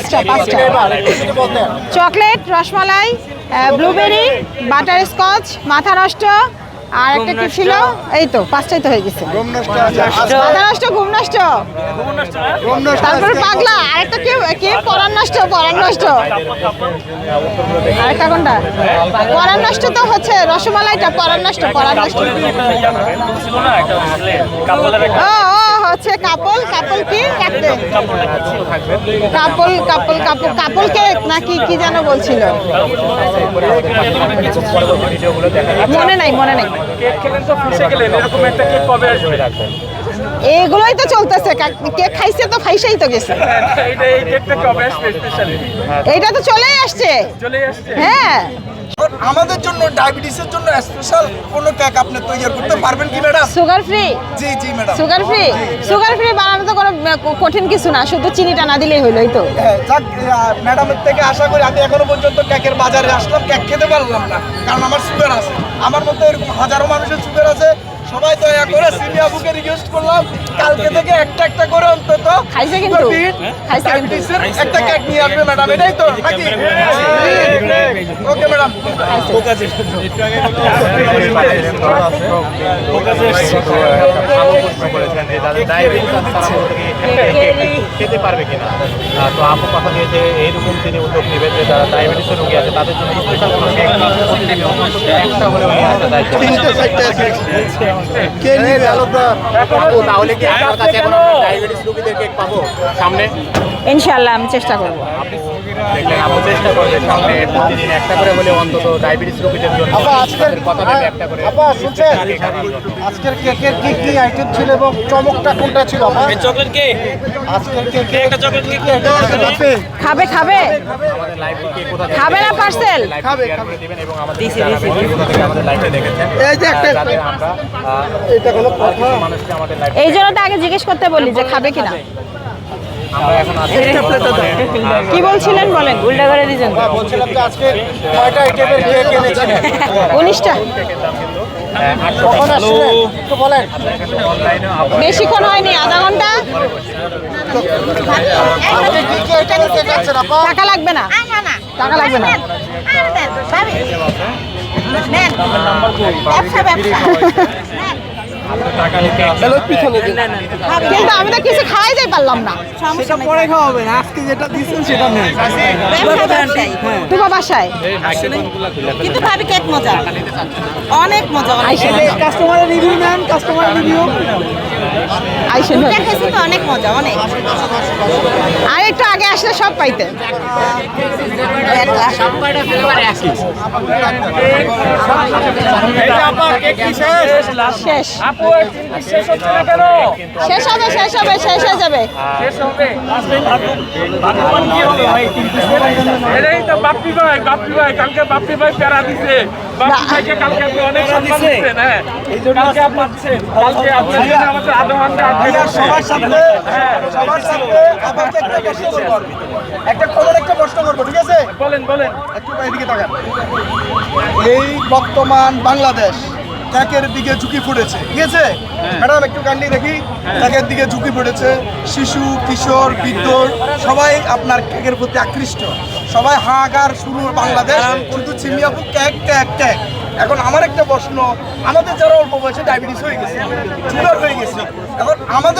পাঁচটা পাঁচটা chocolate rasmalai blueberry butterscotch মাথা নষ্ট আর একটা কি ছিল এই তো পাঁচটাই তো হয়ে গেছে মাথা নষ্ট ঘুম নষ্ট তারপরে পাগলা আরেকটা কি কি পরান নষ্ট পরান নষ্ট আরেকটা কোনটা পরান নষ্ট তো হচ্ছে রসমালাইটা পরান নষ্ট পরান নষ্ট ও হচ্ছে কাপল কাপল কি? Couple. Couple couple couple cake নাকি কি যেন বলছিল? মনে নাই মনে নাই। কেক খেলেন তো গেলেন, এরকম একটা কেক কবে আসবে? এগুলোই তো চলতেছে। কেক খাইছে তো খাইছেই তো গেছে। এইটা তো চলেই আসছে। হ্যাঁ। আমাদের জন্য ডায়াবেটিসের জন্য স্পেশাল কোনো কেক আপনি তৈরি করতে পারবেন কি ম্যাডাম সুগার ফ্রি জি জি madam sugar free sugar free বানানো তো কোনো কঠিন কিছু না শুধু চিনিটা না দিলেই হইলোই তো। হ্যাঁ, যাক ম্যাডামের থেকে আশা করি আমি এখনও পর্যন্ত কেকের বাজারে আসলাম কেক খেতে পারলাম না কারণ আমার সুগার আছে। আমার মতো এরকম হাজারো মানুষের সুগার আছে সবাই দয়া করে সিনিয়া বুকে রিকোয়েস্ট করলাম কালকে থেকে একটা একটা করে অন্তত খাইছে কিন্তু। খাইছে কিন্তু। একটা কেক নিয়ে আসবে ম্যাডাম এটাই তো নাকি ওকে ম্যাডাম খেতে পারবে কিনা তো আপু কথা দিয়েছে এইরকম তিনি উদ্যোগ নেবে যে যারা ডায়াবেটিসের রোগী আছে তাদের জন্য স্পেশাল কোনো কেক একটা হলেও নিয়ে আসা দায়িত্ব আপু, তাহলে কি আপনার কাছে এখন ডায়াবেটিস রোগীদের কেক পাবো? সামনে? ইনশাল্লাহ আমি চেষ্টা করব। দেখলেন আপু চেষ্টা করবে সামনে প্রতিদিন একটা করে হলে অন্তত ডায়াবেটিস রোগীদের জন্য তাদের কথা ভেবে একটা করে আপা শুনছেন? আজকের কেকের কি কি আইটেম ছিল এবং চমকটা কোনটা ছিল আপা? চকলেট কেক আজকের কেকে একটা চকলেট কেক খাবে খাবে। আমাদের লাইভে কে কোথা খাবে না পার্সেল খাবে খাবে। দিবেন এবং আমাদের জানাবেন কে কোথা থেকে আমাদের লাইভে দেখেছেন? এই যে একটা- আমরা এটা কোনো কথা। এই জন্য তো আগে জিজ্ঞেস করতে বলি যে খাবে কিনা। আমরা এখন আছি। কি বলছিলেন বলেন? উল্টা করে দিয়েছেন বলছিলাম যে আজকে কয়টা আইটেমের কেক এনেছেন উনিশটা। কখন আসছিলেন একটু বলেন। বেশিক্ষণ হয়নি আধা ঘণ্টা। টাকা লাগবে না। টাকা লাগবে না। কিন্তু আমি তো কিছু খাওয়াই যাই পারলাম না। সেটা পরে খাওয়াবেন আজকে যেটা দিচ্ছেন সেটা নেই। তোমার বাসায়। কিন্তু ভাবি কেক মজা। অনেক মজা কাস্টমারের রিভিউ নেন কাস্টমারের রিভিউ আইসেন তো অনেক মজা অনেক। আর একটু আগে আসলে সব পাইতেন শেষ। হবে শেষ হবে শেষ হয়ে যাবে। শেষ হবে বাকি কি হলো ভাই তিন পিসের? এটাই তো বাপ্পি ভাই বাপ্পি ভাই কালকে বাপ্পি ভাই প্যারা দিছে। হ্যাঁ। সামনে আপনাকে একটা একটা খবর একটা প্রশ্ন করব ঠিক আছে? বলেন বলেন। একটু এদিকে তাকান। এই বর্তমান বাংলাদেশ ট্যাকের দিকে ঝুঁকি ফুটেছে। ঠিক আছে? ম্যাডাম একটু কান্ডি দেখি। ত্যাগের দিকে ঝুঁকি ফুটেছে। শিশু কিশোর বৃদ্ধ সবাই আপনার কেকের প্রতি আকৃষ্ট। সবাই হাহাকার শুরু বাংলাদেশ। কিন্তু চিমিয়াপু ক্যাক ক্যাক ক্যাক। এখন আমার একটা প্রশ্ন আমাদের যারা অল্প বয়সে ডায়াবেটিস হয়ে গেছে সুগার হয়ে গেছে এখন আমাদের